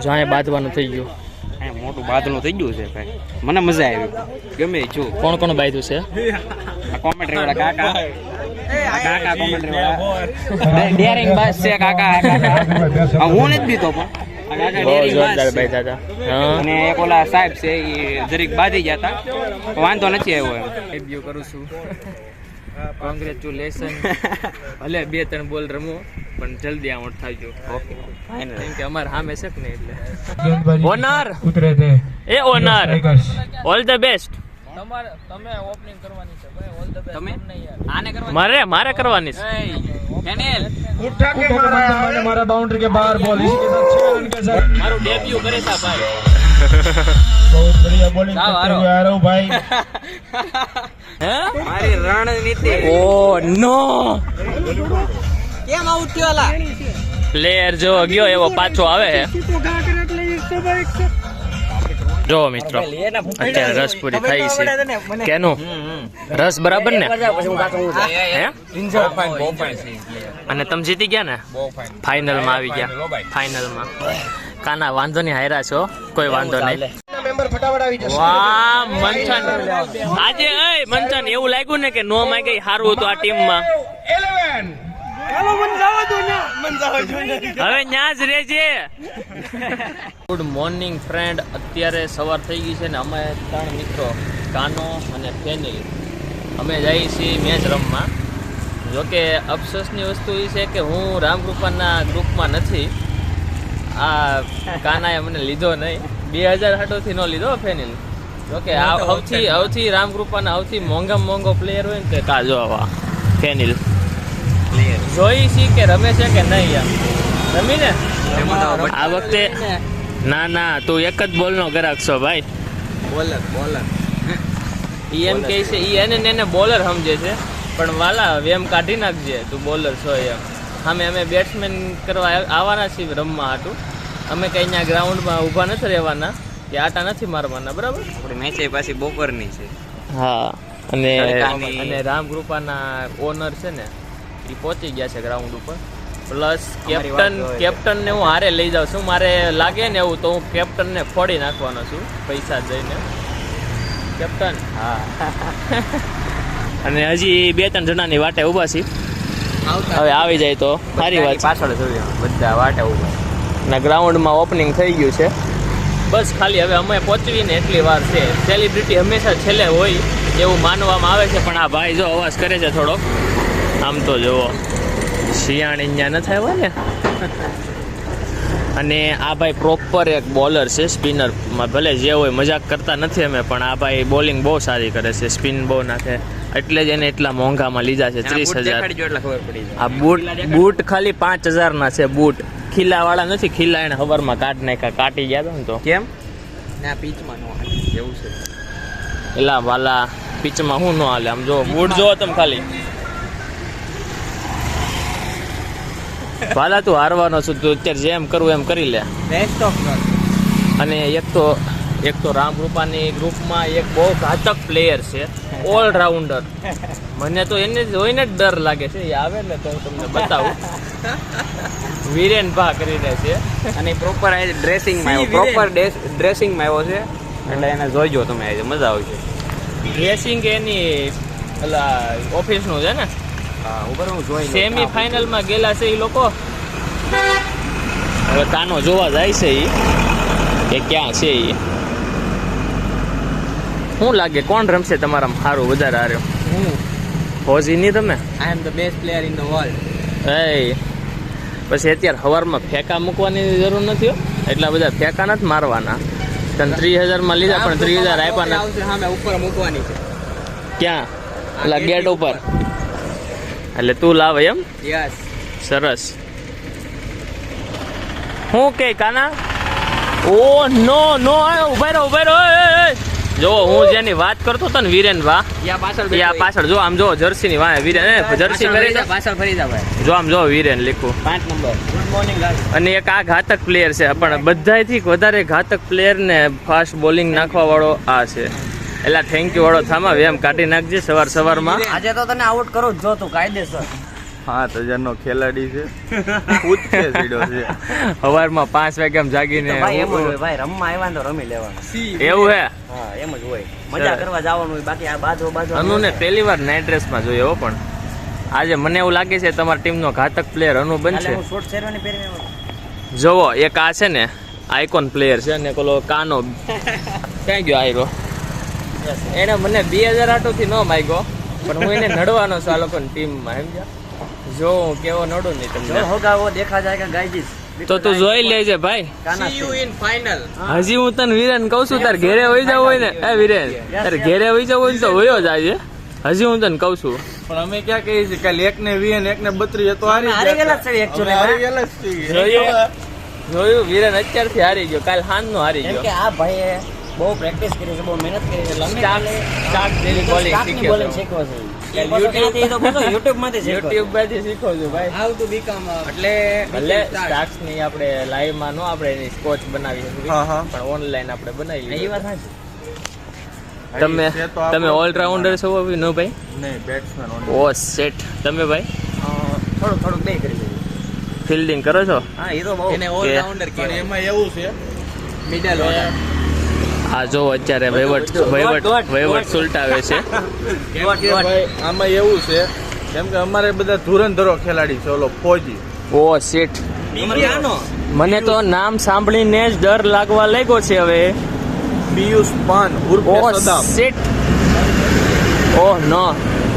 જો અહીંયા બાંધવાનું થઈ ગયું અહીંયા મોટું બાદલું થઈ ગયું છે ભાઈ મને મજા આવી ગમે જો કોણ કોણ બાંધ્યું છે આ કોમેન્ટ્રી વાળા કાકા આ કાકા કોમેન્ટ્રી વાળા ડેરિંગ બાસ છે કાકા કાકા આ હું નથી બીતો પણ આ કાકા બહુ ડેરિંગ બાસ જોરદાર છે. બાંધ્યા હતા હા અને એક ઓલા સાહેબ છે એ જરીક બાંધી ગયા હતા વાંધો નથી આવ્યો એમ કરું છું કોંગ્રેચ્યુલેશન ભલે બે ત્રણ બોલ રમો પણ જલ્દી આઉટ થાજો ઓકે ફાઇનલ કેમ કે અમારે સામે છે કે નહીં એટલે गेंदबाजी ઓનર उतरे थे એ honour tigers all the best તમારે તમે ઓપનિંગ કરવાની છે ભાઈ ઓલ ધ બેસ્ટ તમે તમને યાર આને કરવા મારે મારે કરવાની છે કેનેલ उठा के मारा मारा बाउंड्री के बाहर बॉल इसी के साथ छह रन के साथ મારું ડેબ્યુ કરે છે આ ભાઈ बहुत बढ़िया बॉलिंग जाओ, करते हारो। हुए आ रहा हूँ भाई હે? મારી રણનીતિ. ઓ નો. કેમ આઉટ થયો અલા? પ્લેયર જો ગયો એવો પાછો આવે છે જો મિત્રો અત્યારે રસ પૂરી થઈ છે. કેનું? રસ બરાબર ને? અને તમે જીતી ગયા ને? ફાઇનલમાં આવી ગયા. ફાઇનલમાં કાના વાંધો નહીં હાર્યા છો. કોઈ વાંધો નહીં. વાહ મંથન. આજે એ મંથન એવું લાગ્યું ને કે નો માં ગઈ સારું હતું આ ટીમમાં. હવે ન્યા જ રહેજે. Good morning friend. અત્યારે સવાર થઈ ગઈ છે ને અમે ત્રણ મિત્રો કાનો અને ફેનિલ. અમે જઈએ છીએ મેચ રમવા. જોકે અફસોસની વસ્તુ એ છે કે હું રામકૃપાના ગ્રુપમાં નથી. આ કાનાએ મને લીધો નહીં. બે હજાર હાટોથી ન લીધો ફેનિલ. જોકે સૌથી સૌથી રામકૃપાના સૌથી મોંઘામાં મોંઘો પ્લેયર હોય ને તે કા જો આવા ફેનિલ. જોઈ છી કે રમે છે કે નહીં યાર રમી ને? આ વખતે ના. ના તું એક જ બોલનો ગ્રાહક છો ભાઈ. Bowler bowler. ઈ એમ કહે છે. ઈ એને એને બોલર સમજે છે. પણ વાલા વેમ કાઢી નાખજે તું બોલર છો એમ. અમે અમે બેટ્સમેન કરવા આવવાના છીએ રમવા હાટું. અમે કઈ અહીંયા ગ્રાઉન્ડમાં ઊભા નથી રહેવાના કે આટા નથી મારવાના બરાબર? આપણી મેચ પાછી બપોરની છે. હા અને અને રામકૃપાના ઓનર છે ને એ પહોંચી ગયા છે ગ્રાઉન્ડ ઉપર. પ્લસ કેપ્ટન કેપ્ટન ને હું હારે લઈ જાઉં છું. મારે લાગે ને એવું તો હું કેપ્ટન ને ફોડી નાખવાનો છું પૈસા દઈને કેપ્ટન હા. અને હજી બે ત્રણ જણાની વાટે ઊભા છીએ. હવે આવી જાય તો. સારી વાત પાછળ જોઈએ બધા વાટે ઊભા ના ગ્રાઉન્ડમાં ઓપનિંગ થઈ ગયું છે. બસ ખાલી હવે અમે પહોંચવીને એટલી વાર છે. સેલિબ્રિટી હંમેશા છેલ્લે હોય એવું માનવામાં આવે છે પણ આ ભાઈ જો અવાજ કરે છે થોડોક. આમ તો જુઓ. શિયાળી અહીંયા ન થાય ને? અને આ ભાઈ પ્રોપર એક બોલર છે સ્પિનરમાં ભલે જે હોય મજાક કરતા નથી અમે પણ આ ભાઈ બોલિંગ બહુ સારી કરે છે સ્પિન બહુ નાખે. એટલે જ એને એટલા મોંઘામાં લીધા છે ત્રીસ હજાર. આ બૂટ બૂટ ખાલી પાંચ હજારના છે બૂટ. ખીલા વાળા નથી ખીલા એને હવારમાં કાઢ નાખ્યા કાટી ગયા ને તો. કેમ? ના પીચમાં નો એવું છે. એલા વાલા પીચમાં હું નો હાલે? આમ જો બૂટ જોવો તમે ખાલી. વાલા તું હારવાનો છું તું અત્યારે જેમ કરવું એમ કરી લે. બેસ્ટ ઓફ અને એક તો એક તો રામ રૂપાની ગ્રુપમાં એક બહુ ઘાતક પ્લેયર છે. ઓલરાઉન્ડર. મને તો એને જોઈને જ ડર લાગે છે. એ આવે ને તો હું તમને બતાવું. વિરેન ભા કરીને છે. અને પ્રોપર આજે ડ્રેસિંગમાં આવ્યો. પ્રોપર ડ્રેસિંગમાં આવ્યો છે. એટલે એને જોઈજો તમે આજે મજા આવશે. ડ્રેસિંગ એની ઓલા ઓફિસનું છે ને? હા ઉપર હું જોઈ સેમી ફાઇનલમાં ગયેલા છે એ લોકો. હવે તાનો જોવા જાય છે એ કે ક્યાં છે એ શું લાગે? કોણ રમશે તમારા સારું વધારે હાર્યો હું. હોજી નહીં તમે? I am the best player in the world એ પછી અત્યારે સવારમાં ફેંકા મૂકવાની જરૂર નથી એટલા બધા ફેંકા નથી મારવાના. તને ત્રીસ હજારમાં લીધા પણ ત્રીસ હજાર આપ્યા નથી. ઉપર મૂકવાની છે. ક્યાં? એટલા ગેટ ઉપર. એટલે તું લાવે એમ? યસ સરસ. હું કે કાના? ઓ નો નો ઊભા રહો ઊભા રહો. જો હું જેની વાત કરતો હતો ને વિરેન વા યા પાછળ જો આમ જો જર્સી ની વાય વીરેન જર્સી કરી. પાછળ ફરી જા ભાઈ. જો આમ જો વિરેન લીખું પાંચ નંબર. ગુડ મોર્નિંગ અને એક આ ઘાતક પ્લેયર છે પણ બધાથી વધારે ઘાતક પ્લેયર ને ફાસ્ટ બોલિંગ નાખવા વાળો આ છે. એટલે થેન્ક યુ વાળો થામા એમ કાઢી નાખજે સવાર સવારમાં. આજે તો તને આઉટ કરું જ જો તું કાયદેસર. સાત હજાર નો ખેલાડી છે. કૂદકે સીડો છે. સવારમાં પાંચ વાગે આમ જાગીને ભાઈ એમ હોય ભાઈ રમવા આવ્યા તો રમી લેવાનું. એવું હે? હા એમ જ હોય. મજા કરવા જવાનું હોય બાકી આ બાજુ બાજુ અનુને પહેલી વાર નાઇટ ડ્રેસમાં જોયો પણ. આજે મને એવું લાગે છે તમારી ટીમનો ઘાતક પ્લેયર અનુ બનશે. જોવો એક આ છે ને આઇકોન પ્લેયર છે અને પેલો કાનો. ક્યાં ગયો આયરો? એને મને બે હજાર આટોથી ન માગ્યો પણ હું એને નડવાનો છું આ લોકોની ટીમમાં સમજ્યા? જો કેવો નડો નહીં તમને. હોગા વો દેખા જાયગા ગાઈજીસ તો તું જોઈ લેજે ભાઈ. કાના છે. હજી હું તને વિરેન કહું છું તારે ઘેરે વહી જાવ હોય ને. એ વિરેન તારે ઘેરે વહી જાવ હોય ને તો હોયો જાય હજી હું તને કહું છું. પણ અમે ક્યાં કહીએ છીએ? કાલે એક ને વીસ ને એક ને બત્રીસ તો હારી હારી ગયેલા છે એકચ્યુઅલી હારી. ગયેલા છે જોયું? જોયું? વિરેન અત્યારથી હારી ગયો. કાલ હાંજનો હારી ગયો. કે આ ભાઈએ બહુ પ્રેક્ટિસ કરી છે બહુ મહેનત કરી છે લંબી સ્ટાર્ટ સ્ટાર્ટ બોલિંગ શીખ્યો છે. માંથી યુટ્યુબ પરથી શીખો. છું ભાઈ. હાઉ ટુ બીકમ એટલે ભલે સ્ટાર્ટ્સની આપણે લાઈવમાં નો આપણે એની કોચ બનાવી શકીએ હા, હા. પણ ઓનલાઈન આપણે બનાવી એ વાત સાચી. તમે તમે ઓલરાઉન્ડર છો નો ભાઈ? નહીં બેટ્સમેન ઓ સેટ તમે ભાઈ? અ, થોડુંક થોડુંક બે કરી ફિલ્ડિંગ કરો છો? હા એ તો બહુ એને ઓલરાઉન્ડર પણ એમાં એવું છે મિડલ ઓર્ડર આ જો અત્યારે વહીવટ વહીવટ વહીવટ. સુલટાવે છે. આમાં એવું છે કેમ કે અમારે બધા ધુરંધરો ખેલાડી છે ઓલો ફોજી. ઓ શેઠ. મને તો નામ સાંભળીને જ ડર લાગવા લાગ્યો છે હવે. પિયુષ પાન ઉર્ફે ઓ સદામ સેટ ઓહ નો.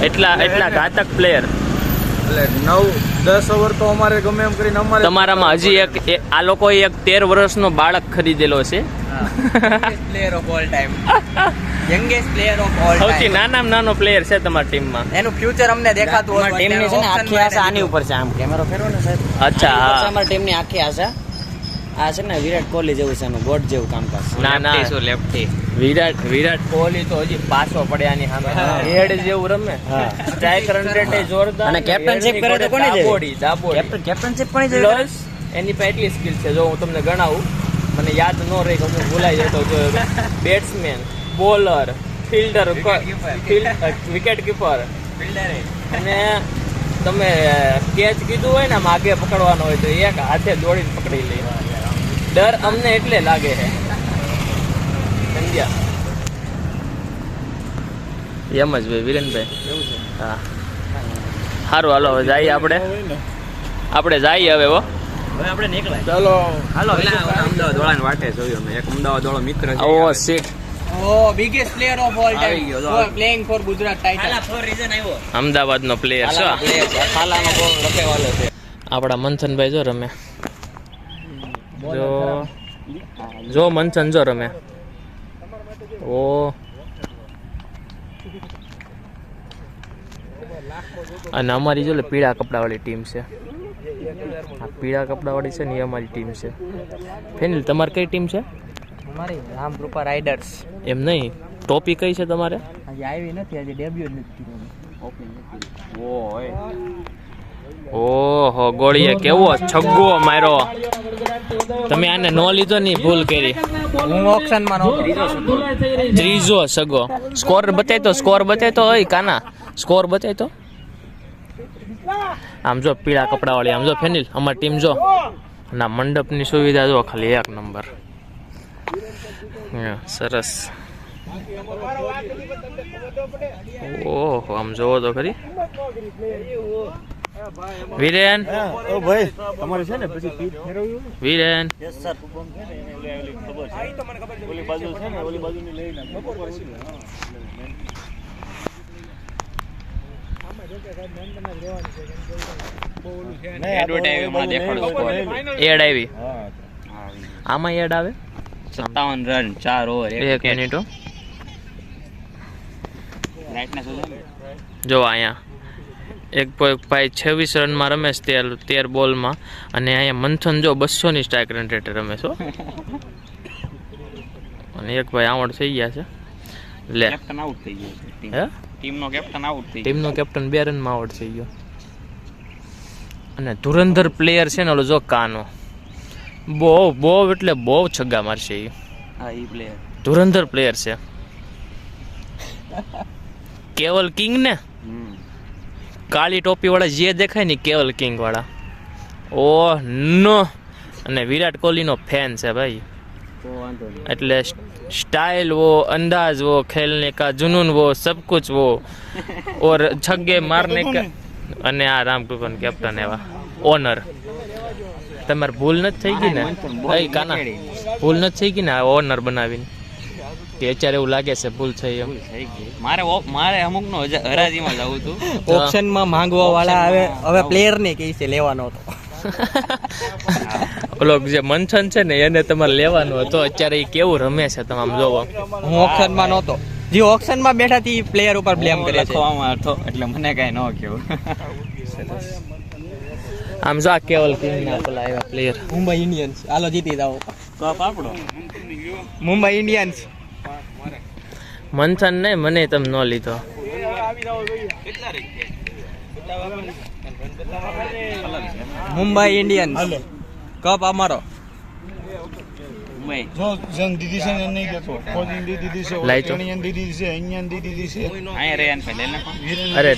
એટલા એટલા ઘાતક પ્લેયર એટલે નવ દસ ઓવર તો અમારે ગમે એમ કરીને અમારે તમારામાં હજી એક આ લોકોએ એક તેર વર્ષનો બાળક ખરીદેલો છે. Player of all time youngest player of all સૌથી ટાઈમ નાનામાં નાનો પ્લેયર છે તમારી ટીમમાં એનું ફ્યુચર અમને દેખાતું અમારી ટીમની છે ને આખી આશા આની ઉપર છે આમ કેમેરો ફેરવો ને સાહેબ. અચ્છા. અમારી ટીમની આખી આશા. આ છે ને વિરાટ કોહલી જેવું છે એનું ગોડ જેવું કામકાજ ના ના. લેફ્ટી વિરાટ વિરાટ કોહલી તો હજી પાછો પડ્યાની સામે. હેડ જેવું રમે. રન રેટ એ જોરદાર અને કેપ્ટનશિપ કરે તો કોની જેવી? દાબોડી દાબોડી. કેપ્ટન કેપ્ટનશિપ પણ જ પ્લસ એની પાસે એટલી સ્કિલ છે જો હું તમને ગણાવું મને યાદ ન રહી કે હું ભૂલાઈ જતો જો batsman bowler fielder wicket keeper અને તમે કેચ કીધું હોય ને માગે આગે પકડવાનો હોય તો એક હાથે દોડીને પકડી લે. ડર અમને એટલે લાગે છે. સમજ્યા એમ જ ભાઈ વિરેનભાઈ. હા. સારું હાલો હવે જઈએ આપણે. આપણે જઈએ હવે હો. આપણે નીકળાય. ચાલો. હાલો અમદાવાદ વાળાને વાટે જોયું અમે. એક અમદાવાદ વાળો મિત્ર છે. ઓ shit oh biggest player of all time playing for Gujarat Titan for reason આવ્યો. અમદાવાદનો પ્લેયર છે હાલાનો બોલ રખેવાલો છે. આપણા મંથનભાઈ જો રમે. જો જો મંથન જો રમે. ઓ. અને અમારી જો લે પીળા કપડાવાળી ટીમ છે. આ પીળા કપડાવાળી છે ને એ અમારી ટીમ છે. ફેનિલ તમારી કઈ ટીમ છે? અમારી રામકૃપા રાઇડર્સ. એમ નહીં? ટોપી કઈ છે તમારે? હજી આવી નથી હજી ડેબ્યુ નથી. કર્યું ઓહો ગોળીએ કેવો છગ્ગો માર્યો. તમે આને નો લીધો ની ભૂલ કરી. હું ઓપ્શનમાં માં ત્રીજો સગો સ્કોર બતાય તો સ્કોર બતાય તો ઓય કાના? સ્કોર બતાય તો આમ જો પીળા કપડા વાળી આમ જો ફેનિલ અમાર ટીમ જો. ના મંડપની સુવિધા જો ખાલી એક નંબર. સરસ. ઓહો આમ જોવો તો ખરી. વિરેન? ઓ ભાઈ તમારે છે ને પછી પીટ ફેરવ્યું વિરેન? યસ સર ઓલી બાજુ છે ને ઓલી બાજુની દેખાડું score. એડ આવી. આમાં એડ આવે? સત્તાવન રન ચાર ઓવર એક મિનિટ જો અહીંયા. એક ભાઈ છવ્વીસ રનમાં રમે છે તેર તેર બોલમાં. અને અહીંયા મંથન જો બસોની સ્ટ્રાઇક રન રેટે રમે છો અને એક ભાઈ આવડ થઈ ગયા છે. લે. કેપ્ટન આઉટ થઈ ગયો હે? ટીમનો કેપ્ટન આઉટ થઈ ટીમનો કેપ્ટન બે રનમાં આઉટ થઈ ગયો. અને ધુરંધર પ્લેયર છે ને ઓલો જો કાનો. બહુ બહુ એટલે બહુ છગ્ગા મારશે એ હા ઈ પ્લેયર ધુરંધર પ્લેયર છે. કેવલ કિંગ ને? કાળી ટોપી વાળા જે દેખાય ને કેવલ કિંગ વાળા ઓ નો અને વિરાટ કોહલીનો ફેન છે ભાઈ તો વાંધો નહીં એટલે स्टाइल वो अंदाज वो खेलने का जुनून वो सब कुछ वो और छग्गे मारने का અને આ રામકૃપન કેપ્ટન એવા ઓનર તમારે ભૂલ નથી થઈ ગઈ ને એ કાના ભૂલ નથી થઈ ગઈ ને આ ઓનર બનાવીને કે અત્યારે એવું લાગે છે ભૂલ થઈ એમ. થઈ મારે મારે અમુક નો હરાજીમાં જવું હતું. ઓપ્શનમાં માંગવા વાળા હવે હવે પ્લેયર ને કહે છે લેવાનો હતો. ઓલો જે મંથન છે ને એને તમારે લેવાનો હતો. અત્યારે એ કેવું રમે છે તમામ જોવા. હું ઓપ્શનમાં નહોતો. જે ઓપ્શનમાં બેઠા થી પ્લેયર ઉપર બ્લેમ કરે છે. હતો એટલે મને કઈ ન કેવું આમ જો આ કેવલ કિંગ ના પેલા એવા પ્લેયર મુંબઈ ઇન્ડિયન્સ હાલો જીતી જાઓ. કપ આપણો મુંબઈ ઇન્ડિયન્સ મંથન ને મને તમે ન લીધો. મુંબઈ ઇન્ડિયન કપ અમારો. નહીં અરે.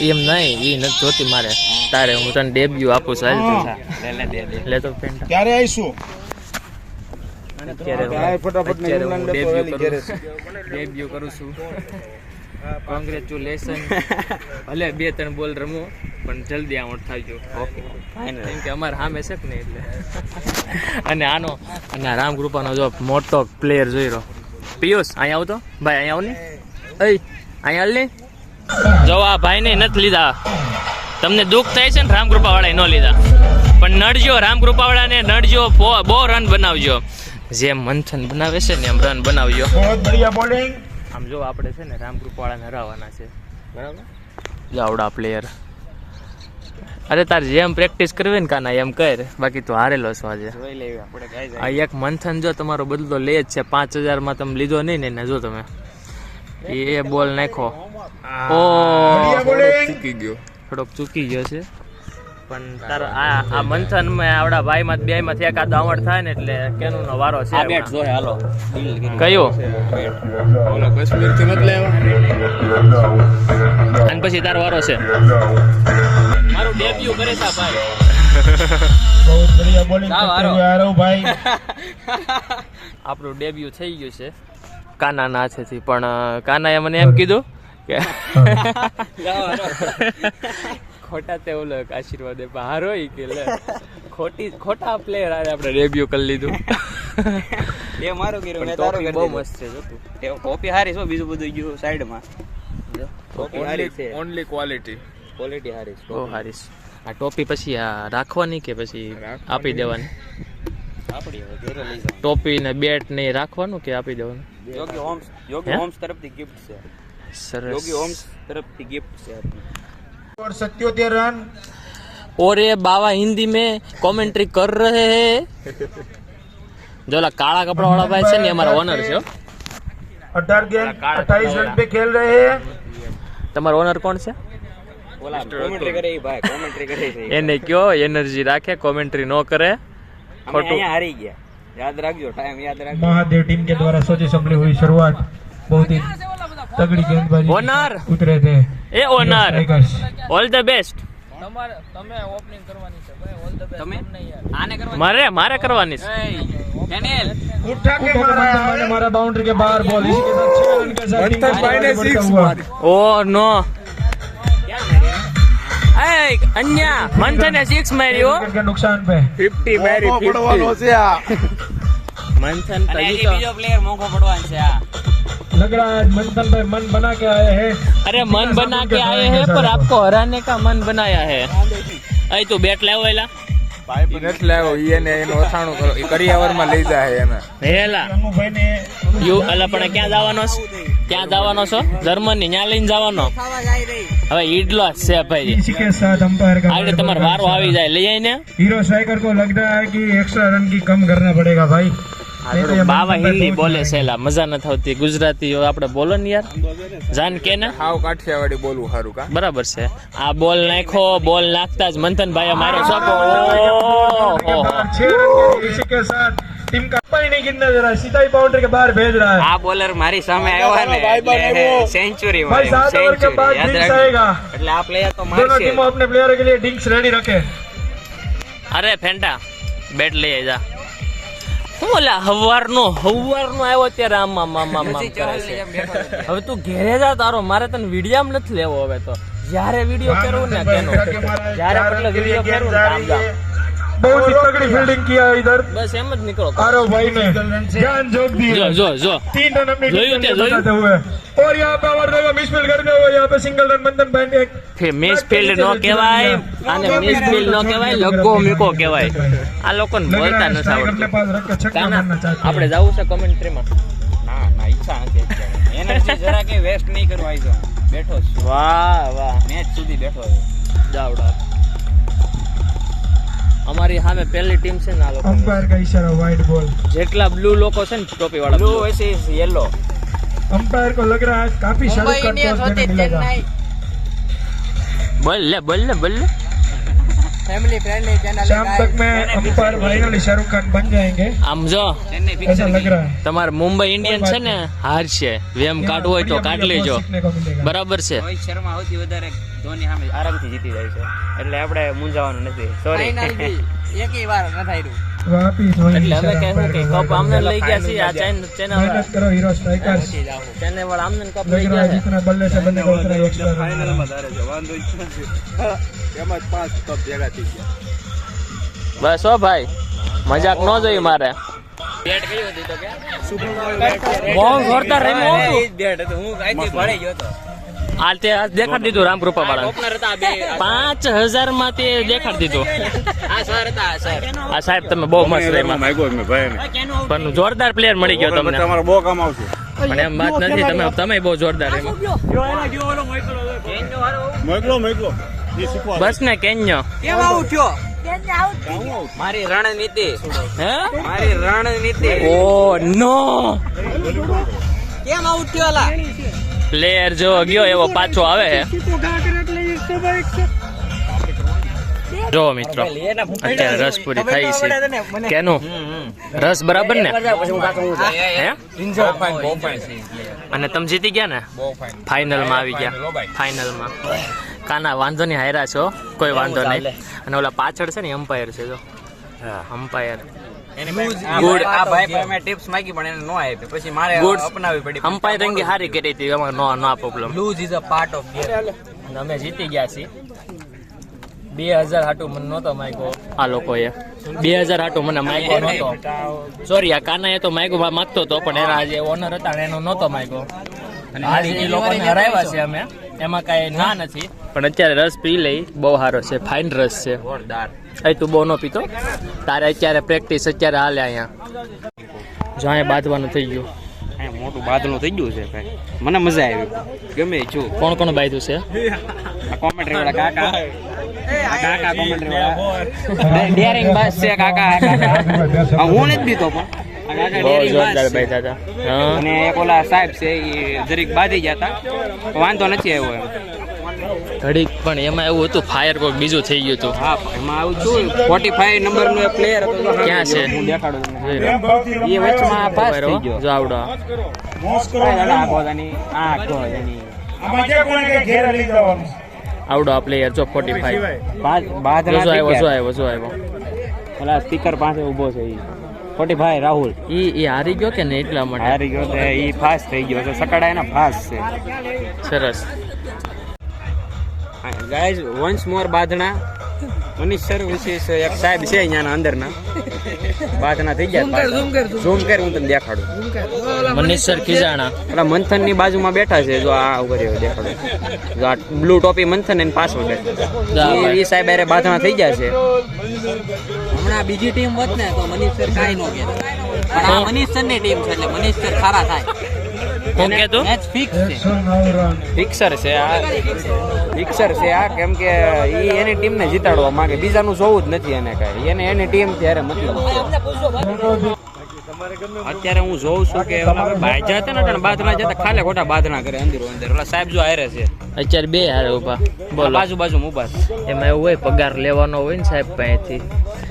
એમ નહીં એ નથી જોતી મારે. તારે હું તને ડેબ્યુ આપું છું હાલ તું. લે તો પેન્ટ. આવીશું? અત્યારે ફટાફટ કરું છું. કોંગ્રેચ્યુલેશન ભલે બે ત્રણ બોલ રમો પણ જલ્દી આઉટ થાજો. કેમ કે અમારે સામે છે ને એટલે. અને આનો અને આ રામ કૃપાનો જો મોટો પ્લેયર જોઈ રહ્યો. પિયુષ અહીંયા આવતો? ભાઈ અહીંયા આવ ને. અય અહીંયા હાલ ને. જો આ ભાઈને નથી લીધા. તમને દુઃખ થાય છે ને રામકૃપા એ ન લીધા. પણ નડજો રામકૃપા વાળાને નડજો બહુ રન બનાવજો. જેમ મંથન બનાવે છે ને એમ રન બોલિંગ આમ જો આપણે છે ને રામકૃપાળાને હરાવવાના છે. બરાબર. જો આવડા પ્લેયર અરે તાર જેમ પ્રેક્ટિસ કરવી ને કાના એમ કર. બાકી તું હારેલો છો આજે. આ એક મંથન જો તમારો બદલો લે જ છે. પાંચ હજારમાં તમે લીધો નહીં ને એને જો તમે. એ બોલ નાખો. ઓ ચૂકી ગયો. થોડોક ચૂકી ગયો છે. પણ તાર આ આ મંથનમાં આવડા ભાઈ માં બે માં એક આ દાવણ થાય ને એટલે કેનું નો વારો છે આ બેટ. જોય હાલો. કયો? ઓલો કશ્મીરથી મત લેવા અને પછી તારો વારો છે. મારું ડેબ્યુ કરે છે ભાઈ. બહુ બઢિયા બોલિંગ આપણું ડેબ્યુ થઈ ગયું છે. કાનાના છે પણ કાનાએ મને એમ કીધું કે ખોટા તે ઓલો આશીર્વાદ આપ્યા. હારો ઈ કે લે. ખોટી ખોટા પ્લેયર આજે આપણે રેબ્યુ કરી લીધું. એ મારું કર્યો મેં તારો બહુ મસ્ત છે જો ટોપી હારી છે બીજું બધું ગયું સાઈડમાં કોપી હારી છે. ઓન્લી ક્વોલિટી ક્વોલિટી હારી છે બહુ હારીશ આ ટોપી પછી આ રાખવાની કે પછી આપી દેવાની? આપણી હવે ઘરે લઈ જાઓ ટોપી ને બેટ ને રાખવાનું કે આપી દેવાનું? યોગી હોમ્સ યોગી હોમ્સ તરફથી ગિફ્ટ છે. સરસ. યોગી હોમ્સ તરફથી ગિફ્ટ છે આપણી. और सत्योतेर रन और ये बाबा हिंदी में कमेंट्री कर रहे हैं जो ला काला कपड़ा वाला भाई છે ને એ અમારા ઓનર છે હો. अठारह गेंद अट्ठाईस रन पे खेल रहे हैं તમારો ઓનર કોણ છે ઓલા કોમેન્ટ્રી કરે એ ભાઈ કોમેન્ટ્રી કરે છે એ. એને કયો એનર્જી રાખે કોમેન્ટ્રી ન કરે અમે ખોટું. અહીંયા હારી ગયા યાદ રાખજો ટાઈમ યાદ રાખજો महादेव टीम के द्वारा सोची संभली हुई शुरुआत बहुत તગડી ગેંદબાજી ઓનર ઉતરે છે. એ ઓનર ઓલ ધ બેસ્ટ તમારે તમે ઓપનિંગ કરવાની છે ભાઈ ઓલ ધ બેસ્ટ તમે? આને કરવાની? મારે મારે કરવાની છે. એનેલ ઉઠા કે મારા મારા બાઉન્ડરી કે બહાર બોલ ઇસી સાથ 6 રન કે સાથ અંતર ભાઈને 6 મારી ઓ નો. અન્યા. મંથને 6 માર્યો કે નુકસાન પે. મારી 50 બીજો પ્લેયર પડવાનો लग रहा है आज मंथन भाई मन बना के आए हैं अरे मन बना के आए हैं पर आपको हराने का मन बनाया है अरे तू બેટ લાવો એલા પાઇપ નથી લાવ્યો ઈ એને એનું અથાણું કરો ઈ કરિયાવરમાં લઈ જાય એને હેલા અનુભાઈ ને યુ અલા પણ ક્યાં જવાનો છો ક્યાં જવાનો છો જર્મની ન્યા લઈને જવાનો હવે ઈડલો જ છે ભાઈ इसी के साथ अंपायर का આગળ તમારો વારો આવી જાય લઈ આવીને हीरो स्ट्राइकर को लग रहा है कि एक्स्ट्रा रन की कम करना पड़ेगा भाई नहीं तो ये બાવા मंथन भाई હિન્દી पहुंच બોલે जाएंगे। છે એલા મજા નથી આવતી ગુજરાતી આપણે બોલો ને યાર જાન કે ને હાવ કાઠિયાવાડી બોલવું સારું કા બરાબર છે આ બોલ નાખો બોલ નાખતા જ મંથન ભાઈ મારો છોકો के बाद छह रन के लिए इसी के साथ टीम का ही नहीं गिनना जरा सीधा ही बाउंड्री के बाहर भेज रहा है આ બોલર મારી સામે આવ્યા ને સેન્ચુરી भाई सात ओवर के बाद डिंक्स आएगा એટલે આ પ્લેયર તો दोनों મારશે टीमों अपने प्लेयरों के लिए डिंक्स रेडी रखे અરે ફેન્ટા બેટ લઈ જા હું ઓલા હવારનો હવારનો આવ્યો ત્યારે આમ આમ આમ આમ કરે હવે તું ઘેરે જા તારો મારે તને વિડીયામ નથી લેવો હવે તો. જ્યારે વીડિયો કરવું ને કેનો જ્યારે એટલે વીડિયો કરવું ને આમ बहुत ही तगड़ी फील्डिंग किया इधर बस एम मत निकलो आरव भाई ने जान जोक दी जो जो जो तीन रन अपने टीम को बताते हुए और यहाँ पे अमर रवि मिस फील्ड करते हुए यहाँ पे सिंगल रन बंधन बहन एक ફે મિસ ફિલ્ડ નો કહેવાય અને મિસ ફિલ્ડ નો કહેવાય લગો મીકો કહેવાય. આ લોકોને બોલતા નથી આવડતું. આપણે જવું છે કમેન્ટ્રીમાં ના ના ઈચ્છા નથી એનર્જી જરા કે વેસ્ટ નહીં કરવા આવી બેઠો વાહ વાહ. મેચ સુધી બેઠો જાવડા અમારી સામે પહેલી ટીમ છે ને આ લોકો अंपायर का इशारा वाइड बॉल જેટલા બ્લુ લોકો છે ને ટોપી વાળા બ્લુ વર્સિસ યલો अंपायर को लग रहा है काफी शाहरुख खान टॉस देने मिलेगा બોલ લે બોલ લે બોલ લે फैमिली फ्रेंडली चैनल शाम तक में अंपायर फाइनली शाहरुख खान बन जाएंगे આમ જો ચેન્નઈ ऐसा પિક્ચર लग रहा है તમારે મુંબઈ ઇન્ડિયન્સ છે ને હારશે વેમ કાઢવું હોય તો કાઢ લેજો सीखने को मिलेगा બરાબર છે રોહિત શર્મા સૌથી વધારે ધોની સામે આરામથી જીતી જાય છે. એટલે આપણે મૂંઝાવાનું નથી. સોરી એકેય વાર ન થાયરું બસ હો ભાઈ. મજાક નો જોયું મારે. બેટ કઈ હતી. હું આઈ ગયો આ તે દેખાડી દીધું રામકૃપા વાળા ઓપનર હતા બે પાંચ હજારમાં તે દેખાડી દીધું. આ સર હતા આ સર. આ સાહેબ તમે બહુ મસ્ત પણ જોરદાર પ્લેયર મળી ગયો તમને. તમારો બહુ કામ આવશે પણ એમ વાત નથી તમે તમે બહુ જોરદાર બસ ને કેન્યો. કેમ આવું થયો? મારી રણનીતિ. હે? મારી રણનીતિ. ઓ નો. કેમ આવું થયો લા પ્લેયર જો ગયો એવો પાછો આવે છે જો મિત્રો અત્યારે રસ પૂરી થઈ છે. કેનું? રસ બરાબર ને? અને તમે જીતી ગયા ને? ફાઇનલમાં આવી ગયા. ફાઇનલમાં કાના વાંધો નહીં હાયરા છો. કોઈ વાંધો નહીં. અને ઓલા પાછળ છે ને એમ્પાયર છે જો. હા. Umpire good. આ ભાઈ પાસે મેં ટિપ્સ માંગી પણ એને નો આપી. પછી મારે ગુડ. અપનાવી પડી. અમ્પાયરિંગ હારી કરી હતી. એમાં no no problem lose is a part of game અમે જીતી ગયા છીએ. બે હજાર હાટું મને નહોતો માગ્યો. આ લોકોએ. બે હજાર હાટું મને માગ્યો નહોતો. સોરી આ કાનાએ તો માગ્યો માગતો હતો પણ એના જે ઓનર હતા એનો નહોતો માગ્યો. અને આજે એ લોકોને હરાવ્યા છે અમે. એમાં કાંઈ ના નથી. પણ અત્યારે રસ પી લઈ. બહુ સારો છે ફાઇન રસ છે. જોરદાર એ તું બહુ ન પીતો? તારે અત્યારે પ્રેક્ટિસ અત્યારે હાલે અહીંયા. જો અહીંયા બાંધવાનું થઈ ગયું. અહીં મોટું બાદલું થઈ ગયું છે ભાઈ. મને મજા આવી. ગમે છું. કોણ કોણ બાંધ્યું છે? કોમેન્ટ્રી વાળા કાકા. કાકા કોમેન્ટ્રી વાળા. ડેરિંગ બસ છે કાકા કાકા. હું નથી પીતો પણ. બહુ જોરદાર. બાંધ્યા હતા અને એક ઓલા સાહેબ છે એ જરીક બાંધી ગયા હતા વાંધો નથી આવ્યો એમ. ઘડીક પણ એમાં એવું હતું ફાયર કોઈક બીજું થઈ ગયું હતું. હા એમાં આવું છું ફોર્ટી ફાઈવ નંબર નો પ્લેયર હતો ક્યાં છે? હું દેખાડું તમને. એ વચમાં પાસ થઈ ગયો. જો આવડો. આ ગોદાની આ ગોદાની. આવડો આ પ્લેયર જો ફોર્ટી ફાઈવ બાદ બાદ જો આવ્યો જો આવ્યો જો આવ્યો. ઓલા સ્પીકર પાસે ઊભો છે ઈ. ફોર્ટી ફાઈવ રાહુલ ઈ ઈ હારી ગયો કે નહીં એટલા માટે? હારી ગયો તે ઈ ફાસ્ટ થઈ ગયો છે. સકડા એના ફાસ્ટ છે. સરસ. ગાઈઝ વન્સ મોર બાધણા મનીષ સર વિશેષ એક સાહેબ છે અહીંયાના અંદરના. બાધણા થઈ ગયા ઝૂમ કર હું તને દેખાડું. મનીષ સર ખીજાણા. એટલે મંથનની બાજુમાં બેઠા છે જો આ ઉપર દેખાડું. જો આ બ્લુ ટોપી મંથન એની પાછળ બેઠા. એ સાહેબ અરે બાધણા થઈ ગયા છે. હમણાં બીજી ટીમ વધ ને તો મનીષ સર કાંઈ નો કે પણ આ મનીષ સરની ટીમ છે એટલે મનીષ સર સારા થાય. હું કહેતું? મેચ ફિક્સ છે. ફિક્સર આ. ફિક્સર છે આ કેમ કે ઈ એની ટીમને જીતાડવા માંગે. બીજાનું જોવું જ નથી એને કાંઈ. એને એની ટીમ ત્યારે મતલબ. અત્યારે હું જોઉં છું કે ઓલા ભાઈ જતા ને બાદના જતા ખાલે ખોટા બાદના કરે અંદર અંદર ઓલા સાહેબ જો હારે છે. અત્યારે બે હારે ઊભા બોલો. બાજુ બાજુ ઊભા એમાં એવું હોય પગાર લેવાનો હોય ને સાહેબ પાસેથી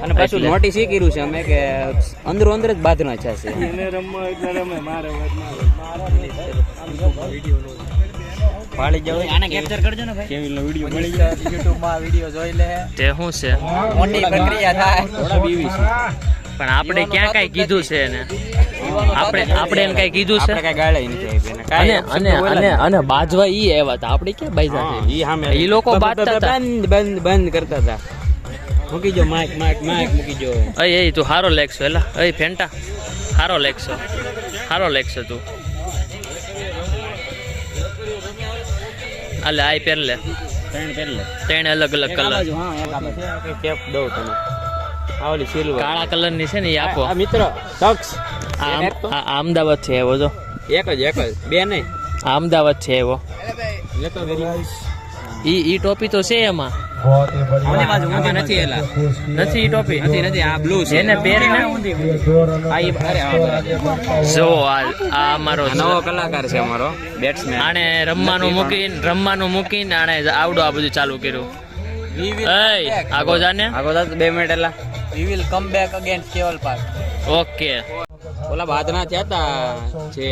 અને પાછું નોટિસ એ કર્યું છે અમે કે અંદરો અંદર જ બાદના છે પાડી જવું આને કેપ્ચર કરજો ને ભાઈ. કેવી વીડિયો મળી જાય. યુટ્યુબમાં વીડિયો જોઈ લે. તે શું છે? મોટી પ્રક્રિયા થાય. થોડા બીવી છે. પણ આપણે ક્યાં કઈ કીધું છે એને? આપણે આપણે એને કઈ કીધું છે? આપણે કઈ ગાળે નથી આપી અને અને અને અને બાજવા ઈ આવ્યા હતા. આપણે ક્યાં બાજા છે? ઈ સામે ઈ લોકો બાજતા હતા. બંધ બંધ બંધ કરતા હતા. મૂકી જો માઇક માઇક માઇક મૂકી જો. અય એ તું હારો લેખશો એલા અય ફેંટા. હારો લેખશો. હારો લેખશો તું. અલે આઈ પહેર લે. ત્રણ પહેરલે ત્રણ અલગ અલગ કલર. હા એક કેપ દઉં તને. આ ઓલી સિલ્વર કાળા કલરની છે ને એ આપો. આ મિત્ર ટક્સ આ અમદાવાદ છે એવો જો. એક જ એક જ. બે નહીં આ અમદાવાદ છે એવો. ઈ ઈ ટોપી તો છે એમાં. નથી ટોપી. નથી નથી આ કલાકાર છે અમારો બેટ્સમેન રમવાનું મૂકીને રમવાનું મૂકીને આણે આવડો આ બધું ચાલુ કર્યું. આગો જાને આગો જા બે મિનિટ એલા. We will come back again Keval Park okay ઓલા બાદના થયા હતા જે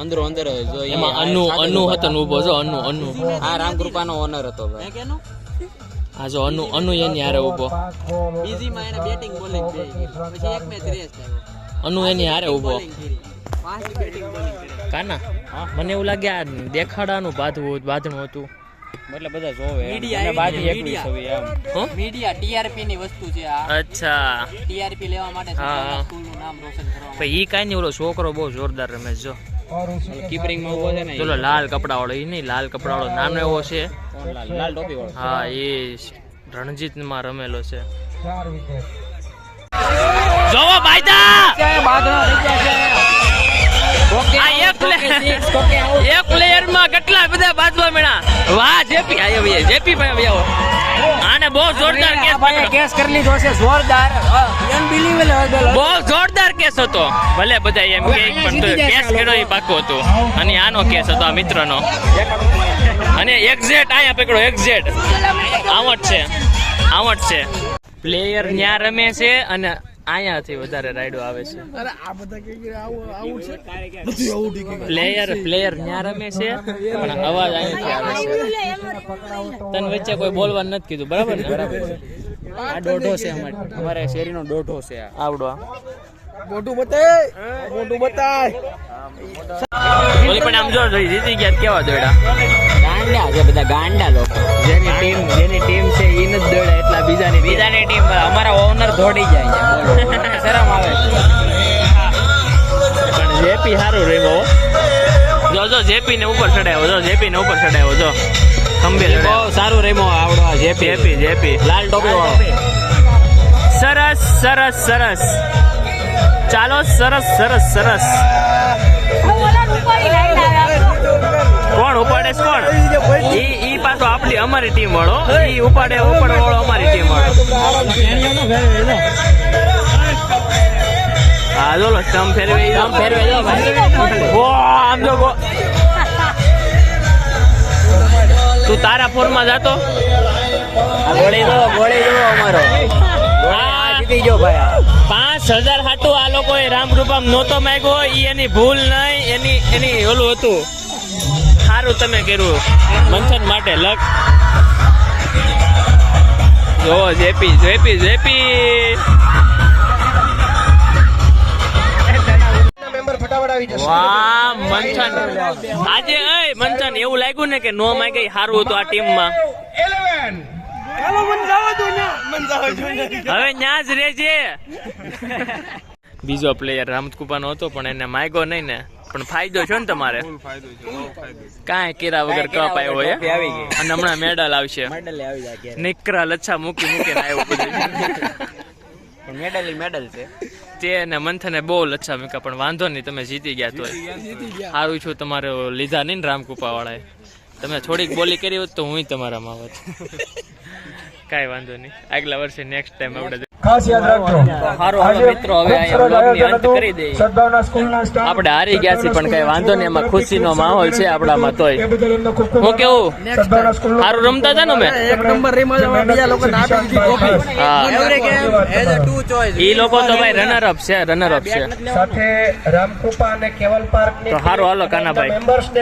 અંદરો અંદર જો એમાં અનુ અનુ ઊભા હતો ને ઊભો જો અનુ અનુ આ રામકૃપાનો ઓનર હતો ભાઈ. કેનું? આ જો અનુ અનુ એની હારે ઊભો. બીજી માં એને બેટિંગ બોલિંગ બે પછી એક મેચ રેસ અનુ એની હારે ઊભો. બોલિંગ કરી. પાંચ બેટિંગ બોલિંગ કરી. કાના? મને એવું લાગે આ દેખાડાનું બાધવું બાંધણું હતું. એટલે બધા જોવે મીડિયા બાજી એકવીસ હોય એમ મીડિયા ટીઆરપી ની વસ્તુ છે આ અચ્છા ટીઆરપી લેવા માટે સ્કૂલનું નામ રોશન કરવા પણ કાઈ નહીં ઓલો છોકરો બહુ જોરદાર રમે જો કીપરિંગમાં લાલ કપડા વાળો ઈ નહીં લાલ કપડા વાળો નાનો એવો છે હા એ રણજીત રમેલો છે જોવો વાહ જેપી આયો ભાઈ જેપી ભાઈ આવ્યો આને બહુ જોરદાર કેસ ભાઈ કેસ કરી લીધો છે જોરદાર. બહુ જોરદાર કેસ હતો. ભલે બધા એમ કે પણ તો કેસ કર્યો એ પાકો હતો. અને આનો કેસ હતો આ મિત્રનો. અને એક્ઝેટ આયા પકડો એક્ઝેટ આવટ છે. આવટ છે. પ્લેયર ન્યા રમે છે અને અહીંયાથી વધારે રાઈડો આવે છે. પ્લેયર પ્લેયર ન્યા રમે છે પણ અવાજ અહીંયાથી આવે છે. તન વચ્ચે કોઈ બોલવા નથી કીધું બરાબર ને બરાબર આ ડોઢો છે અમારે. અમારે શેરીનો દોઢો છે આવડો આ. મોટું બતાય. મોટું બતાય. પણ આમ જો જીતી ગયા કેવા દોડ્યા ગાંડા છે બધા ગાંડા લોકો. જેની ટીમ જેની ટીમ છે એ નથી દોડે એટલા બીજાની બીજાની ટીમ અમારા ઓનર દોડી જાય છે શરમ આવે પણ જેપી સારું રહ્યો જો જો જેપી ને ઉપર ચડાવ્યો જો જેપી ને ઉપર ચડાવ્યો જો. ખંભે સારું રેમો આવડો આ જેપી. JP JP. લાલ ટોપી વાળો. સરસ સરસ સરસ. ચાલો સરસ સરસ સરસ. કોણ ઉપાડે છે કોણ? ઈ ઈ પાછો આપણી અમારી ટીમ વાળો. ઈ ઉપાડે ઉપાડે વાળો અમારી ટીમ વાળો. હા જો સ્ટમ ફેરવે સ્ટમ ફેરવે જો ભાઈ. ઓ આમ જો ગો તું તારા ફોનમાં જાતો? ગોળી દો ગોળી દો અમારો. જીતી ગયો ભાઈ પાંચ હજાર હાટું આ લોકોએ રૂપામ નહોતો માગ્યો ઈ એની ભૂલ નહીં એની એની ઓલું હતું. સારું તમે કર્યું. મંથન માટે લક. જો જેપી જેપી જેપી. વાહ, મંથન. આજે એ મંથન, એવું લાગ્યું ને કે નો માંગે, સારું હતું આ ટીમમાં. હવે ન્યા જ રહેજે. બીજો પ્લેયર રામકુપાનો હતો, પણ એને માગ્યો નહીં ને. પણ ફાયદો છે ને તમારે? કાંઈ કેરા વગર કપ આવ્યો હોય અને હમણાં મેડલ આવશે. મેડલ આવી જાય ક્યારે. નિકરા લચ્છા મૂકી મૂકીને આવ્યો બધું. મેડલ મેડલ છે. તે ને મંથને બહુ લચ્છા મૂક્યા પણ વાંધો નહીં તમે જીતી ગયા તો સારું છું તમારે લીધા નહીં ને રામકૃપા વાળાએ તમે થોડીક બોલી કરી હોત તો હું તમારામાં આવત કાંઈ વાંધો નહીં. આગલા વર્ષે નેક્સ્ટ ટાઈમ આપણે ખાસ યાદ રાખજો. સારું હાલો મિત્રો હવે અહીંયા અંત કરી દઈએ. સદભાવના સ્કૂલના સ્ટાફ આપણે હારી ગયા છીએ પણ કઈ વાંધો નહીં એમાં ખુશીનો માહોલ છે આપણામાં તોય. એ હું કેવું? સારું રમતા હતા ને અમે? એક નંબર બીજા લોકો હા. Every game as a two choice ઈ લોકો તો ભાઈ રનર અપ છે રનર અપ છે. સાથે રામકૃપા અને કેવલ પાર્ક તો સારું હાલો કાનાભાઈ.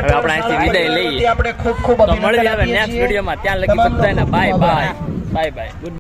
હવે આપણે અહીંથી વિદાય લઈએ. આપણે ખૂબ ખૂબ તો મળી આવે નેક્સ્ટ વિડીયોમાં ત્યાં લગી બધાને બાય બાય બાય બાય